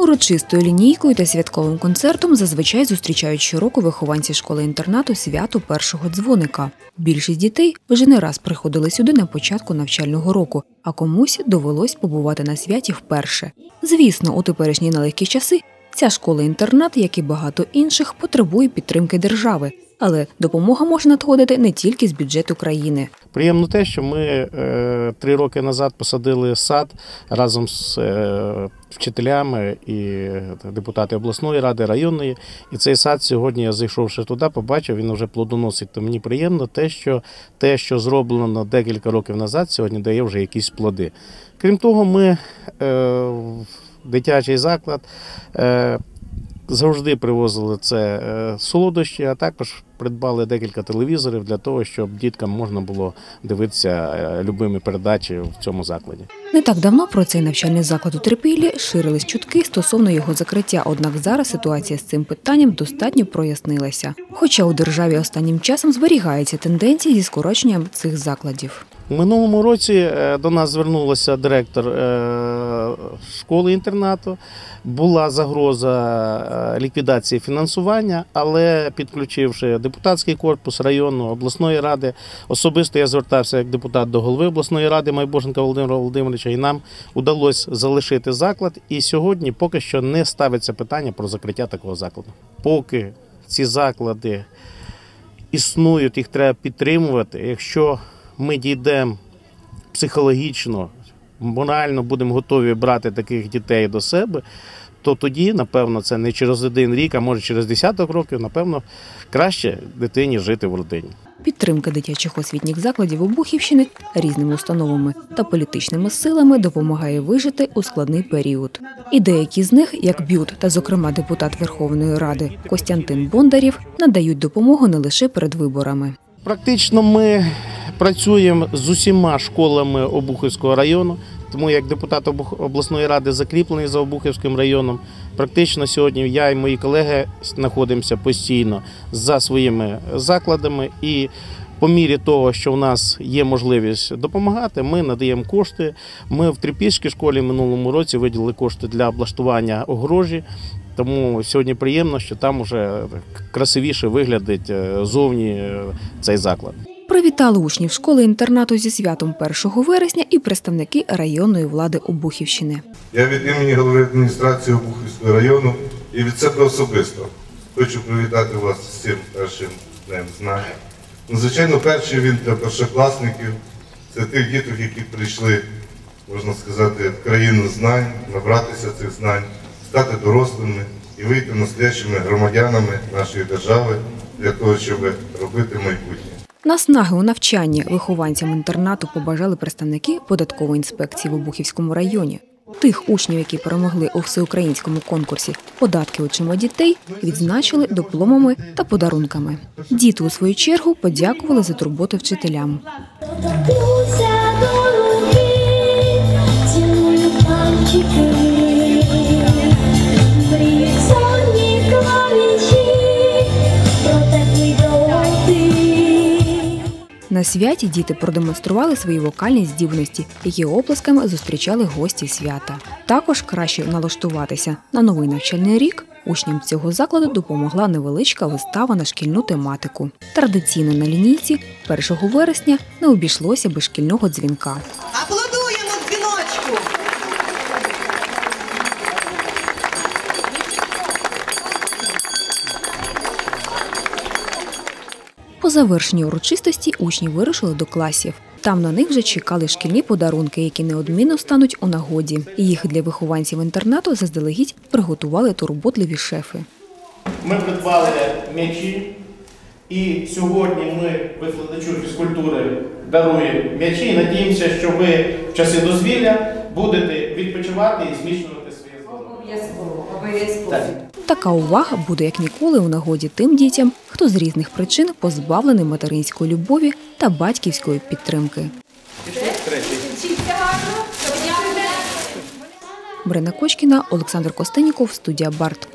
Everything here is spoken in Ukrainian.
Урочистою лінійкою та святковим концертом зазвичай зустрічають щороку вихованці школи-інтернату свято першого дзвоника. Більшість дітей вже не раз приходили сюди на початку навчального року, а комусь довелось побувати на святі вперше. Звісно, у теперішні нелегкі часи ця школа-інтернат, як і багато інших, потребує підтримки держави, але допомога може надходити не тільки з бюджету країни. Приємно те, що ми е, три роки назад посадили сад разом з е, вчителями і депутати обласної ради, районної. І цей сад сьогодні, я зайшовши туди, побачив, він вже плодоносить. То мені приємно те, що те, що зроблено декілька років назад, сьогодні дає вже якісь плоди. Крім того, ми е, дитячий заклад. Завжди привозили це е, солодощі, а також придбали декілька телевізорів для того, щоб діткам можна було дивитися е, любимі передачі в цьому закладі. Не так давно про цей навчальний заклад у Трипіллі ширились чутки стосовно його закриття. Однак зараз ситуація з цим питанням достатньо прояснилася. Хоча у державі останнім часом зберігається тенденція зі скороченням цих закладів. У минулому році е, до нас звернулася директор школи інтернату. Була загроза е, ліквідації фінансування, але підключивши депутатський корпус району обласної ради, особисто я звертався як депутат до голови обласної ради Майбоженка Володимира Володимировича, і нам удалось залишити заклад. І сьогодні поки що не ставиться питання про закриття такого закладу. Поки ці заклади існують, їх треба підтримувати. Якщо ми дійдемо психологічно, морально будемо готові брати таких дітей до себе, то тоді, напевно, це не через один рік, а може через десяток років, напевно, краще дитині жити в родині. Підтримка дитячих освітніх закладів Обухівщини різними установами та політичними силами допомагає вижити у складний період. І деякі з них, як б'ют та, зокрема, депутат Верховної Ради Костянтин Бондарів, надають допомогу не лише перед виборами. Практично ми працюємо з усіма школами Обухівського району, тому як депутат обласної ради закріплений за Обухівським районом. Практично сьогодні я і мої колеги знаходимося постійно за своїми закладами і. По мірі того, що в нас є можливість допомагати, ми надаємо кошти. Ми в Трипільській школі минулому році виділили кошти для облаштування огорожі. Тому сьогодні приємно, що там вже красивіше виглядить е, зовні е, цей заклад. Привітали учнів школи-інтернату зі святом 1 вересня і представники районної влади Обухівщини. Я від імені голови адміністрації Обухівського району і від себе особисто хочу привітати вас з цим першим днем знань. Ну, Звичайно, перший він для першокласників, це тих діток, які прийшли, можна сказати, в країну знань, набратися цих знань, стати дорослими і вийти настоящими громадянами нашої держави для того, щоб робити майбутнє. Наснаги у навчанні вихованцям інтернату побажали представники податкової інспекції в Обухівському районі. Тих учнів, які перемогли у всеукраїнському конкурсі Податки очима дітей, відзначили дипломами та подарунками. Діти у свою чергу подякували за турботу вчителям. На святі діти продемонстрували свої вокальні здібності, які оплесками зустрічали гості свята. Також краще налаштуватися на новий навчальний рік. Учням цього закладу допомогла невеличка вистава на шкільну тематику. Традиційно на лінійці 1 вересня не обійшлося без шкільного дзвінка. По завершенні урочистості учні вирушили до класів. Там на них вже чекали шкільні подарунки, які неодмінно стануть у нагоді. Їх для вихованців інтернату заздалегідь приготували турботливі шефи. Ми придбали м'ячі, і сьогодні ми викладачу фізкультури даруємо м'ячі і надіємося, що ви в часи дозвілля будете відпочивати і зміщувати Така увага буде як ніколи у нагоді тим дітям, хто з різних причин позбавлений материнської любові та батьківської підтримки. Брина Кочкіна, Олександр Костеніков, студія Барт.